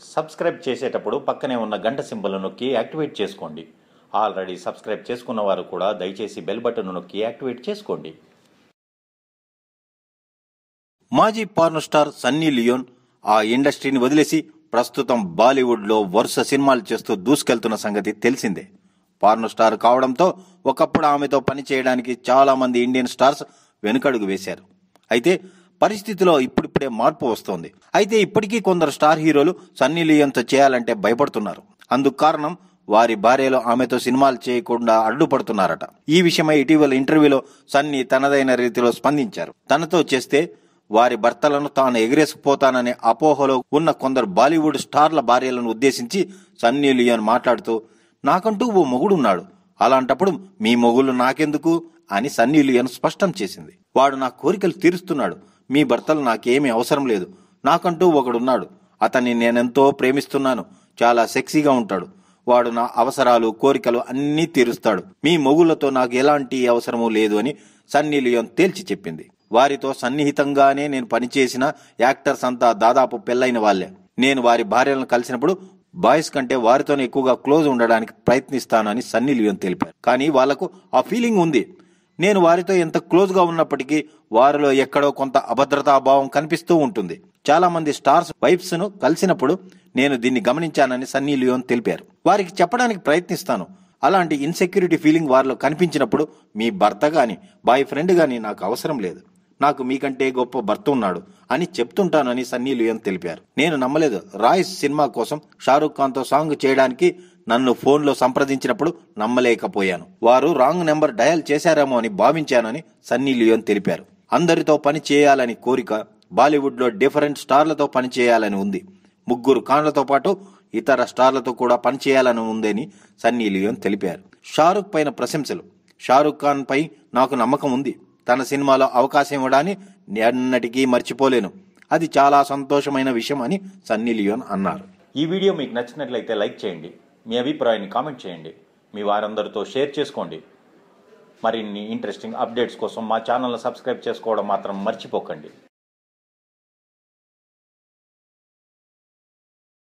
Subscribe చేసేటప్పుడు పక్కనే ఉన్న గంట సింబల్ నొక్కి యాక్టివేట్ చేసుకోండి. ఆల్రెడీ సబ్స్క్రైబ్ చేసుకున్న వారు కూడా దయచేసి బెల్ బటన్ నొక్కి యాక్టివేట్ చేసుకోండి. మాజీ పార్న్ స్టార్ సన్నీ లియోన్ ఆ ఇండస్ట్రీని వదిలేసి ప్రస్తుతం బాలీవుడ్లో వరుస సినిమాలు చేస్తూ దూసుకెళ్తున్న సంగతి తెలిసిందే. పార్న్ స్టార్ కావడంతో ఒకప్పుడు ఆమెతో పని చేయడానికి ఇండియన్ స్టార్స్ వెనుకడుగు వేశారు. అయితే పరిస్థితిలో ఇప్పుడిప్పుడే మార్పు వస్తోంది. అయితే ఇప్పటికీ కొందరు స్టార్ హీరోలు సన్నీ లియోన్తో చేయాలంటే భయపడుతున్నారు. అందుకు కారణం వారి భార్యలో ఆమెతో సినిమాలు చేయకుండా అడ్డుపడుతున్నారట ఈ విషయమై ఇటీవల ఇంటర్వ్యూలో సన్నీ తనదైన రీతిలో స్పందించారు. తనతో చేస్తే వారి భర్తలను తాను ఎగిరేసుకుపోతాననే అపోహలో ఉన్న కొందరు బాలీవుడ్ స్టార్ల భార్యలను ఉద్దేశించి సన్నీ లియోన్ మాట్లాడుతూ నాకంటూ ఓ మొగుడున్నాడు. అలాంటప్పుడు మీ మొగుళ్ళు నాకెందుకు? అని సన్నీ లియోన్ స్పష్టం చేసింది. వాడు నా కోరికలు తీరుస్తున్నాడు. మీ భర్తలు నాకేమీ అవసరం లేదు. నాకంటూ ఒకడున్నాడు. అతన్ని నేనెంతో ప్రేమిస్తున్నాను. చాలా సెక్సీగా ఉంటాడు. వాడు నా అవసరాలు కోరికలు అన్నీ తీరుస్తాడు. మీ మొగుళ్ళతో నాకు ఎలాంటి అవసరమూ లేదు అని సన్నీ లియోన్ తేల్చి చెప్పింది. వారితో సన్నిహితంగానే నేను పనిచేసిన యాక్టర్స్ అంతా దాదాపు పెళ్ళైన వాళ్ళే నేను వారి భార్యలను కలిసినప్పుడు బాయ్స్ కంటే వారితోనే ఎక్కువగా క్లోజ్ ఉండడానికి ప్రయత్నిస్తానని సన్నీ లియోన్ తెలిపారు. కానీ వాళ్ళకు ఆ ఫీలింగ్ ఉంది. నేను వారితో ఎంత క్లోజ్గా ఉన్నప్పటికీ వారిలో ఎక్కడో కొంత అభద్రతా భావం కనిపిస్తూ ఉంటుంది. చాలా మంది స్టార్స్ వైఫ్స్ను కలిసినప్పుడు నేను దీన్ని గమనించానని సన్నీ లియోన్ తెలిపారు. వారికి చెప్పడానికి ప్రయత్నిస్తాను. అలాంటి ఇన్సెక్యూరిటీ ఫీలింగ్ వారిలో కనిపించినప్పుడు మీ భర్త గాని బాయ్ ఫ్రెండ్ గాని నాకు అవసరం లేదు. నాకు మీకంటే గొప్ప భర్త ఉన్నాడు. అని చెప్తుంటానని సన్నీ లియోన్ తెలిపారు. నేను నమ్మలేదు. రాయ్ సినిమా కోసం షారూఖ్ ఖాన్తో సాంగ్ చేయడానికి నన్ను ఫోన్లో సంప్రదించినప్పుడు నమ్మలేకపోయాను. వారు రాంగ్ నెంబర్ డయల్ చేశారేమో అని భావించానని సన్నీ లియోన్ తెలిపారు. అందరితో పని చేయాలని కోరిక బాలీవుడ్లో డిఫరెంట్ స్టార్లతో పని చేయాలని ఉంది. ముగ్గురు ఖాన్లతో పాటు ఇతర స్టార్లతో కూడా పనిచేయాలని ఉందని సన్నీ లియోన్ తెలిపారు. షారుఖ్ పైన ప్రశంసలు. షారుఖ్ ఖాన్ పై నాకు నమ్మకం ఉంది. తన సినిమాలో అవకాశం ఇవ్వడాన్ని ఎన్నటికీ మర్చిపోలేను. అది చాలా సంతోషమైన విషయం అని సన్నీ లియోన్ అన్నారు. ఈ వీడియో మీకు నచ్చినట్లయితే లైక్ చేయండి. మీ అభిప్రాయాన్ని కామెంట్ చేయండి. మీ వారందరితో షేర్ చేసుకోండి. మరిన్ని ఇంట్రెస్టింగ్ అప్డేట్స్ కోసం మా ఛానల్ని సబ్స్క్రైబ్ చేసుకోవడం మాత్రం మర్చిపోకండి.